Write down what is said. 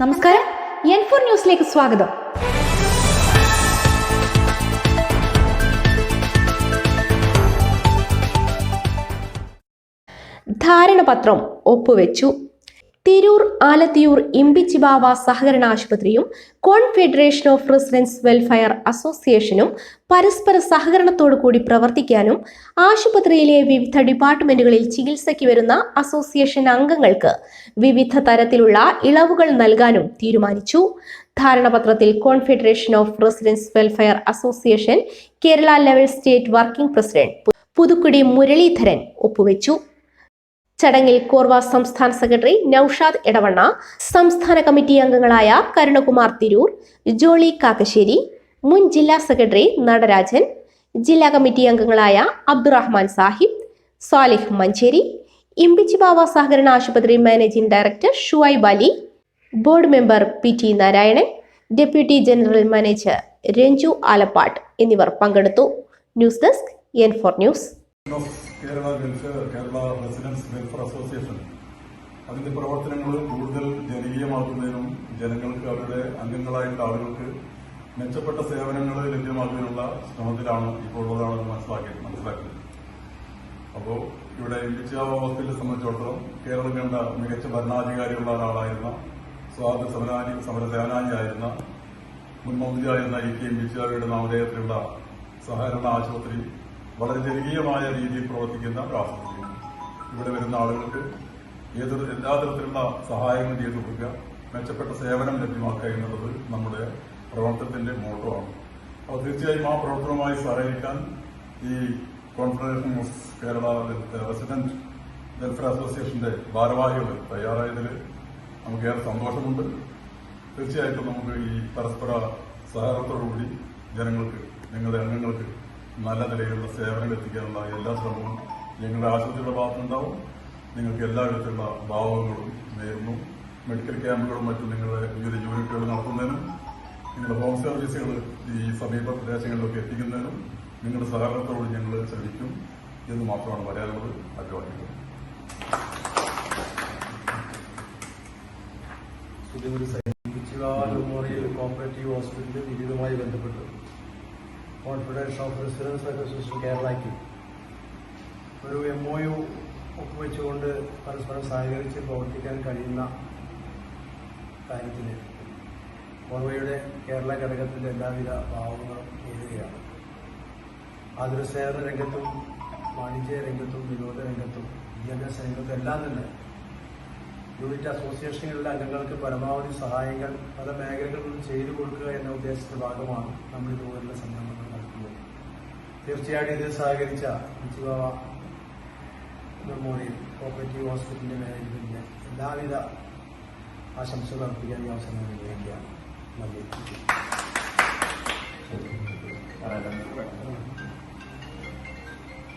നമസ്കാരം. N four ന്യൂസിലേക്ക് സ്വാഗതം. ധാരണപത്രം ഒപ്പുവെച്ചു. തിരൂർ ആലത്തിയൂർ ഇമ്പിച്ചിബാവ സഹകരണ ആശുപത്രിയും കോൺഫെഡറേഷൻ ഓഫ് റെസിഡൻസ് വെൽഫെയർ അസോസിയേഷനും പരസ്പര സഹകരണത്തോടു കൂടി പ്രവർത്തിക്കാനും ആശുപത്രിയിലെ വിവിധ ഡിപ്പാർട്ട്മെന്റുകളിൽ ചികിത്സയ്ക്ക് വരുന്ന അസോസിയേഷൻ അംഗങ്ങൾക്ക് വിവിധ തരത്തിലുള്ള ഇളവുകൾ നൽകാനും തീരുമാനിച്ചു. ധാരണപത്രത്തിൽ confederation of residents welfare association Kerala level state working president Puthukkudi Muraleedharan ഒപ്പുവെച്ചു. ചടങ്ങിൽ കോർവ സംസ്ഥാന സെക്രട്ടറി നൌഷാദ് എടവണ്ണ സംസ്ഥാന കമ്മിറ്റി അംഗങ്ങളായ കരുണകുമാർ തിരൂർ ജോളി കാക്കശ്ശേരി മുൻ ജില്ലാ സെക്രട്ടറി നടരാജൻ ജില്ലാ കമ്മിറ്റി അംഗങ്ങളായ അബ്ദുറഹ്മാൻ സാഹിബ് സാലിഹ് മഞ്ചേരി ഇമ്പിച്ചിബാവ സഹകരണ ആശുപത്രി managing director Shuaib Ali board member P T Narayanan deputy general manager Ranju Alappat എന്നിവർ പങ്കെടുത്തു. News desk N four news. Kerala welfare Kerala residents welfare association. അതിന്റെ പ്രവർത്തനങ്ങൾ കൂടുതൽ ജനകീയമാക്കുന്നതിനും ജനങ്ങൾക്ക് അവരുടെ അംഗങ്ങളായിട്ടുള്ള ആളുകൾക്ക് മെച്ചപ്പെട്ട സേവനങ്ങൾ ലഭ്യമാക്കുന്നതിനുള്ള ശ്രമത്തിലാണ് ഇപ്പോൾ ഉള്ളതാണെന്ന് മനസ്സിലാക്കി മനസ്സിലാക്കുന്നത്. അപ്പോൾ ഇവിടെ ഇമ്പിച്ചാവ ഹോസ്പിറ്റലിനെ സംബന്ധിച്ചിടത്തോളം കേരളം കണ്ട മികച്ച ഭരണാധികാരിയുള്ള ഒരാളായിരുന്ന സ്വാതന്ത്ര്യ സമരാനി സമരസേനാനിയായിരുന്ന മുൻ മന്ത്രിയായിരുന്ന ഇ കെ ഇമ്പിച്ചാവയുടെ നാമധേയത്തിലുള്ള സഹകരണ ആശുപത്രി വളരെ ജനകീയമായ രീതിയിൽ പ്രവർത്തിക്കുന്ന ഒരു ഇവിടെ വരുന്ന ആളുകൾക്ക് ഏതൊരു എല്ലാ തരത്തിലുള്ള സഹായങ്ങളും ചെയ്തു കൊടുക്കുക. മെച്ചപ്പെട്ട സേവനം ലഭ്യമാക്കുക എന്നുള്ളത് നമ്മുടെ പ്രവർത്തനത്തിന്റെ മോട്ടോ ആണ്. അപ്പോൾ തീർച്ചയായും ആ പ്രവർത്തനവുമായി സഹകരിക്കാൻ ഈ confederation of Kerala resident welfare അസോസിയേഷന്റെ ഭാരവാഹികൾ തയ്യാറായതിൽ നമുക്ക് ഏറെ സന്തോഷമുണ്ട്. തീർച്ചയായിട്ടും നമുക്ക് ഈ പരസ്പര സഹകരണത്തോടുകൂടി ജനങ്ങൾക്ക് നിങ്ങളുടെ അംഗങ്ങൾക്ക് നല്ല നിലയിലുള്ള സേവനം എത്തിക്കാനുള്ള എല്ലാ ശ്രമവും ഞങ്ങളുടെ ആശുപത്രിയുടെ ഭാഗത്തുനിന്നുണ്ടാവും. നിങ്ങൾക്ക് എല്ലാവിധത്തിലുള്ള ഭാവങ്ങളും നേരുന്നു. മെഡിക്കൽ ക്യാമ്പുകളും മറ്റും നിങ്ങളുടെ വിവിധ യൂണിറ്റുകൾ നടത്തുന്നതിനും നിങ്ങളുടെ ഹോം സർവീസുകൾ ഈ സമീപ പ്രദേശങ്ങളിലൊക്കെ എത്തിക്കുന്നതിനും നിങ്ങളുടെ സഹകരണത്തോട് ഞങ്ങൾ ശ്രമിക്കും എന്ന് മാത്രമാണ് പറയാനുള്ളത്. അഭിവാദ്യങ്ങൾ പിച്ചിവാല മെമ്മോറിയൽ കോപ്പറേറ്റീവ് ഹോസ്പിറ്റലിൽ വിവിധമായി ബന്ധപ്പെട്ട്. കോൺഫെഡറേഷൻ ഓഫ് റെസിഡൻസ് അസോസിയേഷൻ കേരളയ്ക്ക് ഒരു എം ഒ യു ഒപ്പുവെച്ചുകൊണ്ട് പരസ്പരം സഹകരിച്ച് പ്രവർത്തിക്കാൻ കഴിയുന്ന കാര്യത്തിന് ഓർവയുടെ കേരള ഘടകത്തിന്റെ എല്ലാവിധ ഭാവങ്ങളും നേടുകയാണ് ആതുര സേവന രംഗത്തും വാണിജ്യ രംഗത്തും വിനോദ രംഗത്തും വിദ്യാഭ്യാസ രംഗത്തും എല്ലാം തന്നെ യൂണിറ്റ് അസോസിയേഷനുകളുടെ അംഗങ്ങൾക്ക് പരമാവധി സഹായങ്ങൾ പല മേഖലകളിലും ചെയ്തു കൊടുക്കുക എന്ന ഉദ്ദേശത്തിന്റെ ഭാഗമാണ് നമ്മൾ ഇതുപോലുള്ള സംരംഭങ്ങൾ. നടത്തുന്നത് തീർച്ചയായിട്ടും ഇതിൽ സഹകരിച്ച ഉച്ചുവാവ മെമ്മോറിയൽ കോപ്പറേറ്റീവ് ഹോസ്പിറ്റലിന്റെ മാനേജ്മെന്റിന് എല്ലാവിധ ആശംസകൾ അർപ്പിക്കാൻ ഈ അവസരം നൽകുകയാണ് നന്ദി.